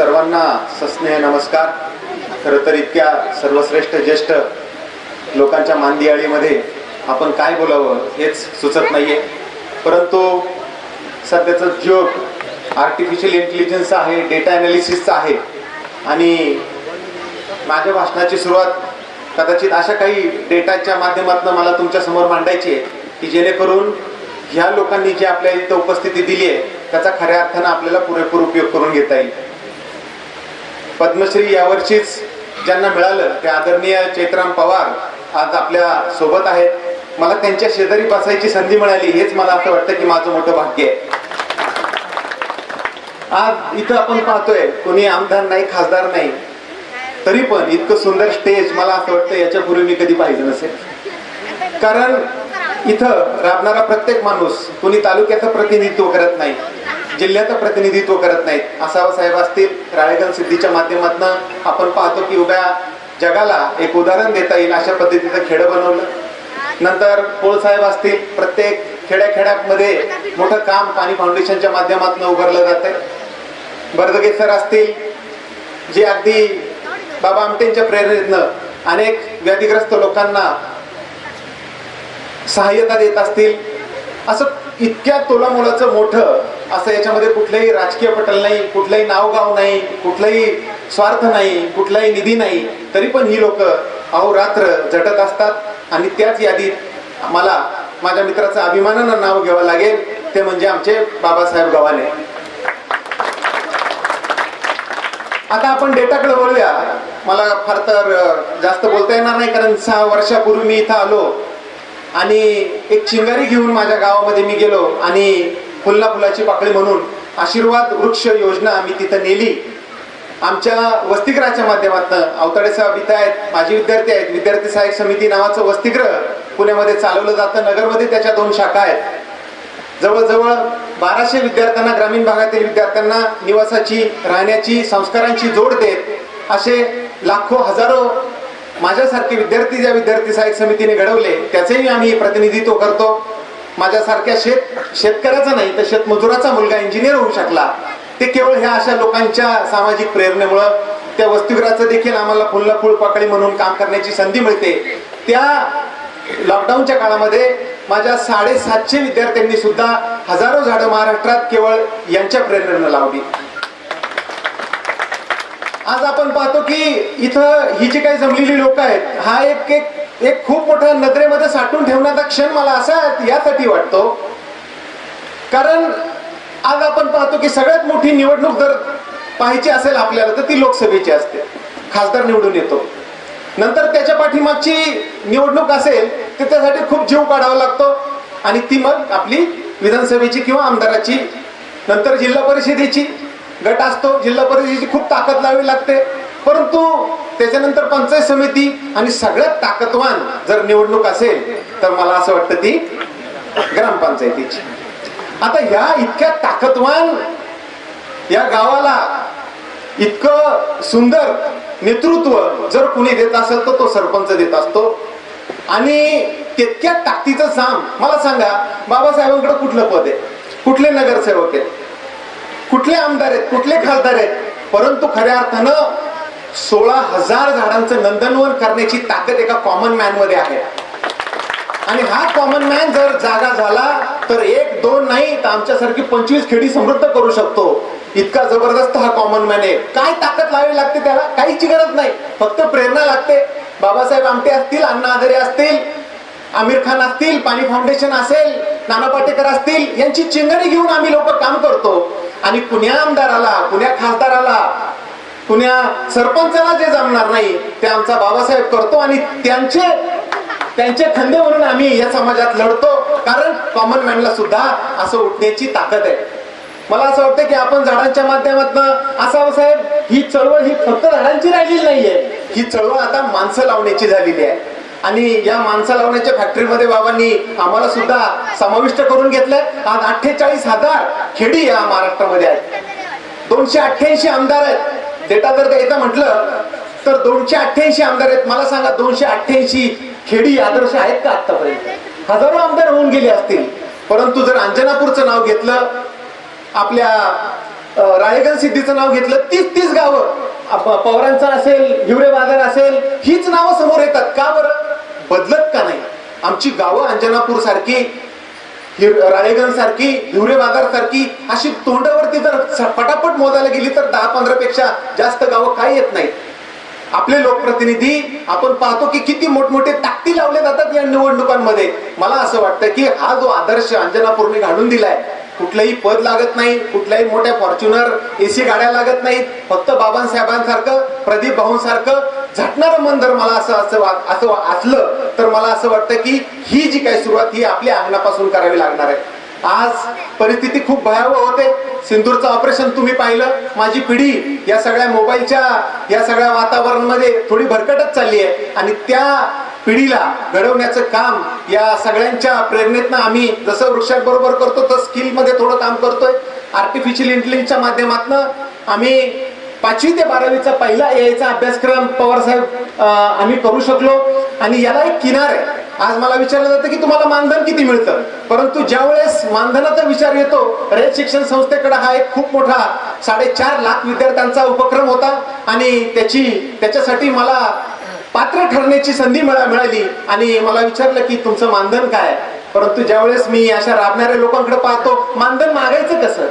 सर्वांना सस्नेह नमस्कार. खरं तर इतक्या सर्वश्रेष्ठ ज्येष्ठ लोकांच्या मांदियाळीमध्ये आपण काय बोलावं हेच सुचत नाहीये. परंतु सध्याचं जग आर्टिफिशियल इंटेलिजन्स आहे डेटा ॲनालिसिसचं आहे आणि माझ्या भाषणाची सुरुवात कदाचित अशा काही डेटाच्या माध्यमातून मला तुमच्यासमोर मांडायची आहे की जेणेकरून ह्या लोकांनी जी आपल्या इथं उपस्थिती दिली आहे त्याचा खऱ्या अर्थानं आपल्याला पुरेपूर उपयोग करून घेता येईल. पद्मश्री यावर्षीच ज्यांना मिळालं ते आदरणीय चैत्राम पवार आज आपल्यासोबत आहेत. मला त्यांच्या शेजारी बसायची संधी मिळाली हेच मला असं वाटतं की माझं मोठं भाग्य आहे. आज इथं आपण पाहतोय कोणी आमदार नाही खासदार नाही तरी पण इतकं सुंदर स्टेज मला असं वाटतं याच्यापूर्वी मी कधी पाहिजे नसेल. कारण इथं राबणारा प्रत्येक माणूस कोणी तालुक्याचं प्रतिनिधित्व करत नाही जिल्ह्याचं प्रतिनिधित्व करत नाहीत आसावा साहेब असतील राळेगण सिद्धीच्या माध्यमातून आपण पाहतो की उभ्या जगाला एक उदाहरण देता येईल अशा पद्धतीचं खेडं बनवलं. नंतर पोळ साहेब असतील प्रत्येक खेड्याखेड्यामध्ये मोठं काम पाणी फाउंडेशनच्या माध्यमातून उभारलं जातं बर्दगे सर असतील जे अगदी बाबा आमटेंच्या प्रेरणेतनं अनेक व्याधीग्रस्त लोकांना सहाय्यता देत असतील. असं इतक्या तोलामोलाचं मोठं असं याच्यामध्ये कुठलंही राजकीय पटल नाही कुठलंही नावगाव नाही कुठलंही स्वार्थ नाही कुठलाही निधी नाही तरी पण ही लोक अहोरात्र झटत असतात. आणि त्याच यादीत मला माझ्या मित्राचं अभिमानानं नाव घ्यावं लागेल. ते म्हणजे आमचे बाबासाहेब गव्हाणे. आता आपण डेटाकडे बोलूया मला फार तर जास्त बोलता येणार नाही कारण सहा वर्षापूर्वी मी इथं आलो. आणि एक चिंगारी घेऊन माझ्या गावामध्ये मी गेलो आणि फुलना फुलाची पाकळी म्हणून आशीर्वाद वृक्ष योजना मी तिथं नेली. आमच्या वसतिगृहाच्या माध्यमातून अवताडे साहेब इथं आहेत माझे विद्यार्थी आहेत. विद्यार्थी सहाय्यक समिती नावाचं वसतिगृह पुण्यामध्ये चालवलं जातं. नगरमध्ये त्याच्या दोन शाखा आहेत. जवळजवळ बाराशे विद्यार्थ्यांना ग्रामीण भागातील विद्यार्थ्यांना निवासाची राहण्याची संस्कारांची जोड देत असे लाखो हजारो माझ्यासारखे विद्यार्थी ज्या विद्यार्थी सहाय्यक समितीने घडवले त्याचेही आम्ही प्रतिनिधित्व करतो. माझ्यासारख्या शेत शेतकऱ्याचा नाही तर शेतमजुराचा मुलगा इंजिनियर होऊ शकला. ते केवळ ह्या अशा लोकांच्या सामाजिक प्रेरणेमुळं त्या वसतिगृहाचं देखील आम्हाला फुलला फुल पाकळी म्हणून काम करण्याची संधी मिळते. त्या लॉकडाऊनच्या काळामध्ये माझ्या साडेसातशे विद्यार्थ्यांनी सुद्धा हजारो झाडं महाराष्ट्रात केवळ यांच्या प्रेरणेनं लावली. आज आपण पाहतो की इथं ही जी काही जमलेली लोक आहेत हा एक एक एक खूप मोठा नजरेमध्ये साठवून ठेवण्याचा क्षण मला असा यासाठी वाटतो. कारण आज आपण पाहतो की सगळ्यात मोठी निवडणूक जर पाहायची असेल आपल्याला तर ती लोकसभेची असते. खासदार निवडून येतो. नंतर त्याच्या पाठीमागची निवडणूक असेल तर त्यासाठी खूप जीव काढावा लागतो. आणि ती मग आपली विधानसभेची किंवा आमदाराची नंतर जिल्हा परिषदेची. गट असतो जिल्हा परिषदेची खूप ताकद लावावी लागते. परंतु त्याच्यानंतर पंचायत समिती आणि सगळ्यात ताकदवान जर निवडणूक असेल तर मला असं वाटतं ती ग्रामपंचायतीची. आता ह्या इतक्या ताकदवान या गावाला इतकं सुंदर नेतृत्व जर कुणी देत असेल तर तो सरपंच देत असतो. आणि तितक्या ताकदीचं साम मला सांगा बाबासाहेबांकडे कुठलं पद आहे? कुठले नगरसेवक आहे कुठले आमदार आहेत कुठले खासदार आहेत? परंतु खऱ्या अर्थानं सोळा हजार झाडांचं नंदनवन करण्याची ताकद एका कॉमन मॅनमध्ये आहे. आणि हा कॉमन मॅन जर जागा झाला तर एक दोन नाही तर आमच्यासारखी पंचवीस खेडी समृद्ध करू शकतो. इतका जबरदस्त हा कॉमन मॅन आहे. काय ताकद लावावी लागते त्याला? काहीची गरज नाही. फक्त प्रेरणा लागते. बाबासाहेब आमटे असतील अण्णा आदरे असतील आमिर खान असतील पाणी फाउंडेशन असेल नाना पाटेकर असतील यांची चिंगणी घेऊन आम्ही लोक काम करतो. आणि कुण्या आमदाराला कुण्या खासदाराला कुण्या सरपंचाला जे जमणार नाही ते आमचा बाबासाहेब करतो आणि त्यांचे त्यांचे खंदे म्हणून आम्ही या समाजात लढतो. कारण कॉमन मॅनला सुद्धा असं उठण्याची ताकद आहे. मला असं वाटतं की आपण झाडांच्या माध्यमातून असावं साहेब. ही चळवळ ही फक्त झाडांची राहिलेली नाहीये. ही चळवळ आता माणसं लावण्याची झालेली आहे. आणि या माणसं लावण्याच्या फॅक्टरीमध्ये बाबांनी आम्हाला सुद्धा समाविष्ट करून घेतलंय. आज अठ्ठेचाळीस हजार खेडी या महाराष्ट्रामध्ये आहेत. दोनशे अठ्ठ्याऐंशी आमदार आहेत. डेटा जर द्यायचा म्हटलं तर दोनशे अठ्ठ्याऐंशी आमदार आहेत. मला सांगा दोनशे अठ्ठ्याऐंशी खेडी आदर्श आहेत का आतापर्यंत हजारो आमदार होऊन गेले असतील. परंतु जर अंजनापूरचं नाव घेतलं आपल्या रायगड राळेगण सिद्धीचं नाव घेतलं तीस तीस गावं आप- पवारांचं असेल हिवरे बाजार असेल हीच नावं समोर येतात. का बरं? बदलत का नाही? आमची गावं अंजनापूर सारखी राळेगण सारखी हिवरे बाजार सारखी अशी तोंडावरती जर पटापट मोजायला गेली तर दहा पंधरा पेक्षा जास्त गावं काय येत नाहीत. आपले लोकप्रतिनिधी आपण पाहतो की किती मोठमोठे ताकदी लावले जातात या निवडणुकांमध्ये. मला असं वाटतं की हा जो आदर्श अंजनापूरने घालून दिलाय कुठलंही पद लागत नाही कुठल्याही मोठ्या फॉर्च्युनर एसी गाड्या लागत नाहीत फक्त बाबांसाहेबांसारखं प्रदीप भाऊंसारखं झटणारं मन जर मला असं असं असं वा- असलं तर मला असं वाटतं की ही जी काही सुरुवात ही आपल्या अंगणापासून करावी लागणार आहे. आज परिस्थिती खूप भयावह होते. सिंदूरचं ऑपरेशन तुम्ही पाहिलं. माझी पिढी या सगळ्या मोबाईलच्या या सगळ्या वातावरणामध्ये थोडी भरकटच चालली आहे आणि त्या पिढीला घडवण्याचं काम या सगळ्यांच्या प्रेरणेतनं आम्ही जसं वृक्षाबरोबर करतो तसं स्किलमध्ये थोडं काम करतोय. आर्टिफिशियल इंटेलिजन्सच्या माध्यमातून आम्ही पाचवी ते बारावीचा पहिला यायचा अभ्यासक्रम पवार साहेब आम्ही करू शकलो. आणि याला एक किनार आहे. आज मला विचारलं जातं की तुम्हाला मानधन किती मिळतं? परंतु ज्या वेळेस मानधनाचा विचार येतो रयत शिक्षण संस्थेकडे हा एक खूप मोठा साडेचार लाख विद्यार्थ्यांचा उपक्रम होता. आणि त्याची त्याच्यासाठी मला पात्र ठरण्याची संधी मिळा मिळाली. आणि मला विचारलं की तुमचं मानधन काय? परंतु ज्यावेळेस मी अशा राबणाऱ्या लोकांकडे पाहतो मानधन मागायचं कसं?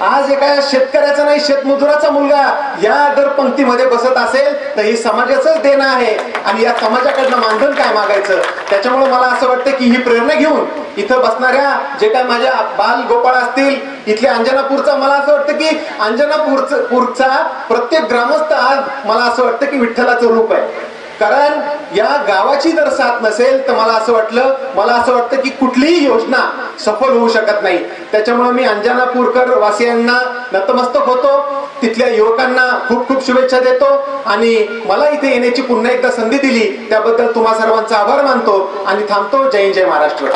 आज एका शेतकऱ्याचा नाही शेतमजुराचा मुलगा या दर पंक्तीमध्ये बसत असेल तर ही समाजाचंच देणं आहे. आणि या समाजाकडनं मानधन काय मागायचं? त्याच्यामुळे मला असं वाटतं की ही प्रेरणा घेऊन इथं बसणाऱ्या जे काय माझ्या बाल गोपाळ असतील इथल्या अंजनापूरचा मला असं वाटतं की अंजनापूरचा पूरचा प्रत्येक ग्रामस्थ आज मला असं वाटतं की विठ्ठलाचं रूप आहे. कारण या गावाची जर साथ नसेल तर मला असं वाटलं मला असं वाटतं की कुठलीही योजना सफल होऊ शकत नाही. त्याच्यामुळे मी अंजनापूरकर वासियांना नतमस्तक होतो तिथल्या युवकांना खूप खूप शुभेच्छा देतो आणि मला इथे येण्याची पुन्हा एकदा संधी दिली. त्याबद्दल तुम्हा सर्वांचा आभार मानतो आणि थांबतो. जय जय महाराष्ट्र.